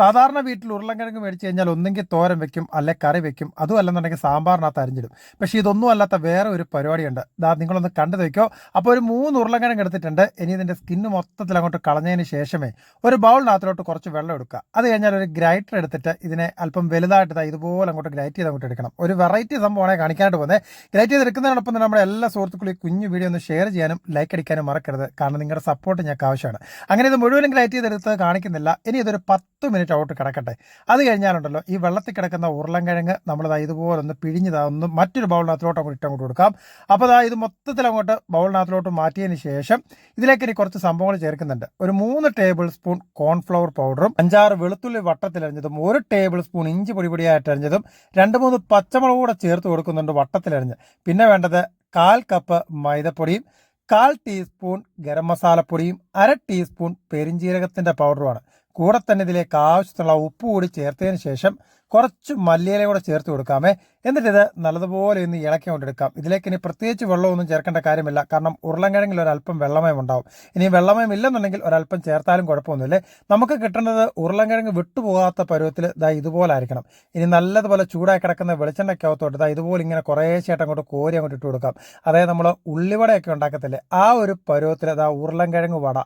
സാധാരണ വീട്ടിൽ ഉരുളക്കിഴങ്ങ് മേടിച്ച് കഴിഞ്ഞാൽ ഒന്നെങ്കിൽ തോരൻ വെക്കും അല്ലെ കറി വെക്കും. അതും അല്ലെന്നുണ്ടെങ്കിൽ സാമ്പാറിനകത്ത് അരിഞ്ഞിടും. പക്ഷേ ഇതൊന്നും അല്ലാത്ത വേറെ ഒരു പരിപാടിയുണ്ട്. ദാ നിങ്ങളൊന്ന് കണ്ടു നോക്കിയോ അപ്പോൾ ഒരു മൂന്ന് ഉരുളക്കിഴങ്ങ് എടുത്തിട്ടുണ്ട്. ഇനി ഇതിന്റെ സ്കിന്ന് മൊത്തത്തിൽ അങ്ങോട്ട് കളഞ്ഞതിന് ശേഷമേ ഒരു ബൗളിനകത്തിലോട്ട് കുറച്ച് വെള്ളം എടുക്കുക. അത് കഴിഞ്ഞാൽ ഒരു ഗ്രൈറ്റർ എടുത്തിട്ട് ഇതിനെ അല്പം വലുതായിട്ട് ഇതുപോലെ അങ്ങോട്ട് ഗ്രൈറ്റ് ചെയ്ത് അങ്ങോട്ട് എടുക്കണം. ഒരു വെറൈറ്റി സംഭവമാണ് കാണിക്കാനായിട്ട് പോകുന്നത് ഗ്രൈറ്റ് ചെയ്തെടുക്കുന്നതിനോടൊപ്പം തന്നെ നമ്മുടെ എല്ലാ സുഹൃത്തുക്കളും ഈ കുഞ്ഞു വീഡിയോ ഒന്ന് ഷെയർ ചെയ്യാനും ലൈക്ക് അടിക്കാനും മറക്കരുത്. കാരണം നിങ്ങളുടെ സപ്പോർട്ട് ഞങ്ങൾക്ക് ആവശ്യമാണ്. അങ്ങനെ ഇത് മുഴുവനും ഗ്രൈറ്റ് ചെയ്തെടുത്ത് കാണിക്കുന്നില്ല. ഇനി ഇതൊരു പത്ത് മിനിറ്റ് ഔട്ട് കിടക്കട്ടെ. അത് കഴിഞ്ഞാലുണ്ടല്ലോ ഈ വെള്ളത്തിൽ കിടക്കുന്ന ഉരുളൻകിഴങ്ങ് നമ്മളിതാ ഇതുപോലെ ഒന്ന് പിഴിഞ്ഞതാ ഒന്ന് മറ്റൊരു ബൗളിനകത്തിലോട്ട് അങ്ങോട്ട് ഇട്ടങ്ങോട്ട് കൊടുക്കാം. അപ്പോൾ അതാ ഇത് മൊത്തത്തിൽ അങ്ങോട്ട് ബൗളിനകത്തിലോട്ട് മാറ്റിയതിന് ശേഷം ഇതിലേക്ക് ഇനി കുറച്ച് സംഭവങ്ങൾ ചേർക്കുന്നുണ്ട്. ഒരു മൂന്ന് ടേബിൾ സ്പൂൺ കോൺഫ്ലവർ പൗഡറും അഞ്ചാറ് വെളുത്തുള്ളി വട്ടത്തിലരിഞ്ഞതും ഒരു ടേബിൾ സ്പൂൺ ഇഞ്ചി പൊടി പൊടിയായിട്ട് അരിഞ്ഞതും രണ്ട് മൂന്ന് പച്ചമുളക് കൂടെ ചേർത്ത് കൊടുക്കുന്നുണ്ട് വട്ടത്തിലരിഞ്ഞ്. പിന്നെ വേണ്ടത് കാൽ കപ്പ് മൈദപ്പൊടിയും കാൽ ടീസ്പൂൺ ഗരം മസാലപ്പൊടിയും അര ടീസ്പൂൺ പെരിഞ്ജീരകത്തിന്റെ പൗഡറുമാണ്. കൂടെ തന്നെ ഇതിലേക്ക് ആവശ്യത്തിനുള്ള ഉപ്പ് കൂടി ചേർത്തതിന് ശേഷം കുറച്ച് മല്ലിയില കൂടെ ചേർത്ത് കൊടുക്കാമേ. എന്നിട്ട് ഇത് നല്ലതുപോലെ ഒന്ന് ഇളക്കി കൊണ്ടെടുക്കാം ഇതിലേക്ക് ഇനി പ്രത്യേകിച്ച് വെള്ളമൊന്നും ചേർക്കേണ്ട കാര്യമില്ല. കാരണം ഉരുളൻകിഴങ്ങിൽ ഒരല്പം വെള്ളമയം ഉണ്ടാവും. ഇനി വെള്ളമയം ഇല്ലെന്നുണ്ടെങ്കിൽ ഒരല്പം ചേർത്താലും കുഴപ്പമൊന്നുമില്ല. നമുക്ക് കിട്ടേണ്ടത് ഉരുളൻകിഴങ്ങ് വിട്ടുപോകാത്ത പരുവത്തിൽ ഇതാ ഇതുപോലെ ആയിരിക്കണം ഇനി നല്ലതുപോലെ ചൂടായി കിടക്കുന്ന വെളിച്ചെണ്ണയ്ക്കകത്തോട്ട് ഇതാ ഇതുപോലെ ഇങ്ങനെ കുറേശ്ശായിട്ട് അങ്ങോട്ട് കോരി അങ്ങോട്ട് ഇട്ട് കൊടുക്കാം. അതായത് നമ്മൾ ഉള്ളിവടയൊക്കെ ഉണ്ടാക്കത്തില്ലേ? ആ ഒരു പരുവത്തിൽ ഇതാ ഉരുളൻകിഴങ്ങ് വട.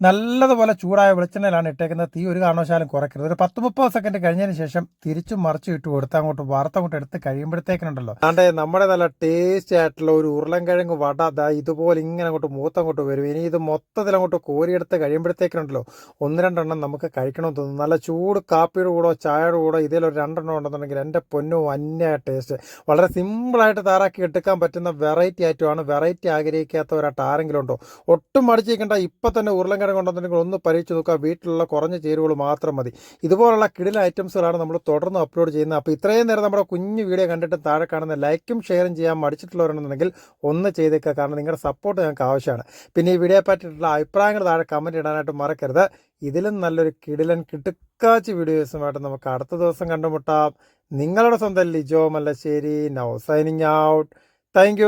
നല്ലതുപോലെ ചൂടായ വെളിച്ചെണ്ണയിലാണ് ഇട്ടേക്കുന്നത്. തീ ഒരു കാരണവശാലും കുറയ്ക്കരുത്. ഒരു പത്ത് മുപ്പത് സെക്കൻഡ് കഴിഞ്ഞതിന് ശേഷം തിരിച്ചും മറിച്ചും ഇട്ട് കൊടുത്ത് അങ്ങോട്ട് വറുത്തങ്ങോട്ട് എടുത്ത് കഴിയുമ്പോഴത്തേക്കിനുണ്ടല്ലോ. അതെ നമ്മുടെ നല്ല ടേസ്റ്റ് ആയിട്ടുള്ള ഒരു ഉരുളൻകിഴങ്ങ് വട അതാ ഇതുപോലെ ഇങ്ങനെ അങ്ങോട്ട് മൂത്ത അങ്ങോട്ട് വരും. ഇനി ഇത് മൊത്തത്തിൽ അങ്ങോട്ട് കോരിയെടുത്ത് കഴിയുമ്പോഴത്തേക്കിനുണ്ടല്ലോ. ഒന്ന് രണ്ടെണ്ണം നമുക്ക് കഴിക്കണമെന്ന് തോന്നുന്നു. നല്ല ചൂട് കാപ്പിയുടെ കൂടോ ചായയുടെ കൂടോ ഇതിലൊരു രണ്ടെണ്ണം ഉണ്ടെന്നുണ്ടെങ്കിൽ എന്റെ പൊന്നും അന്യ ടേസ്റ്റ് വളരെ സിമ്പിളായിട്ട് തയ്യാറാക്കി എടുക്കാൻ പറ്റുന്ന വെറൈറ്റി ആയിട്ടുമാണ്. വെറൈറ്റി ആഗ്രഹിക്കാത്തവരായിട്ട് ആരെങ്കിലും ഉണ്ടോ? ഒട്ടും മടിച്ചിരിക്കേണ്ട ഇപ്പം തന്നെ ഉരുളൻകിഴങ്ങ് ഉണ്ടെന്നുണ്ടെങ്കിൽ ഒന്ന് പരീക്ഷിച്ച് നോക്കുക. വീട്ടിലുള്ള കുറഞ്ഞ ചേരുവകൾ മാത്രം മതി. ഇതുപോലുള്ള കിടില ഐറ്റംസുകളാണ് നമ്മൾ തുടർന്ന് അപ്ലോഡ് ചെയ്യുന്നത് അപ്പോൾ ഇത്രയും നേരം നമ്മുടെ കുഞ്ഞു വീഡിയോ കണ്ടിട്ട് താഴെ കാണുന്ന ലൈക്കും ഷെയറും ചെയ്യാൻ മടിച്ചിട്ടുള്ളവരുണ്ടെന്നുണ്ടെങ്കിൽ ഒന്ന് ചെയ്തേക്കുക കാരണം നിങ്ങളുടെ സപ്പോർട്ട് ഞങ്ങൾക്ക് ആവശ്യമാണ്. പിന്നെ ഈ വീഡിയോയെ പറ്റിയിട്ടുള്ള അഭിപ്രായങ്ങൾ താഴെ കമന്റ് ഇടാനായിട്ട് മറക്കരുത്. ഇതിലും നല്ലൊരു കിടിലൻ കിട്ടുക്കാച്ചി വീഡിയോസുമായിട്ട് നമുക്ക് അടുത്ത ദിവസം കണ്ടുമുട്ടാം. നിങ്ങളുടെ സ്വന്തം Lijo Mallassery. Now signing out thank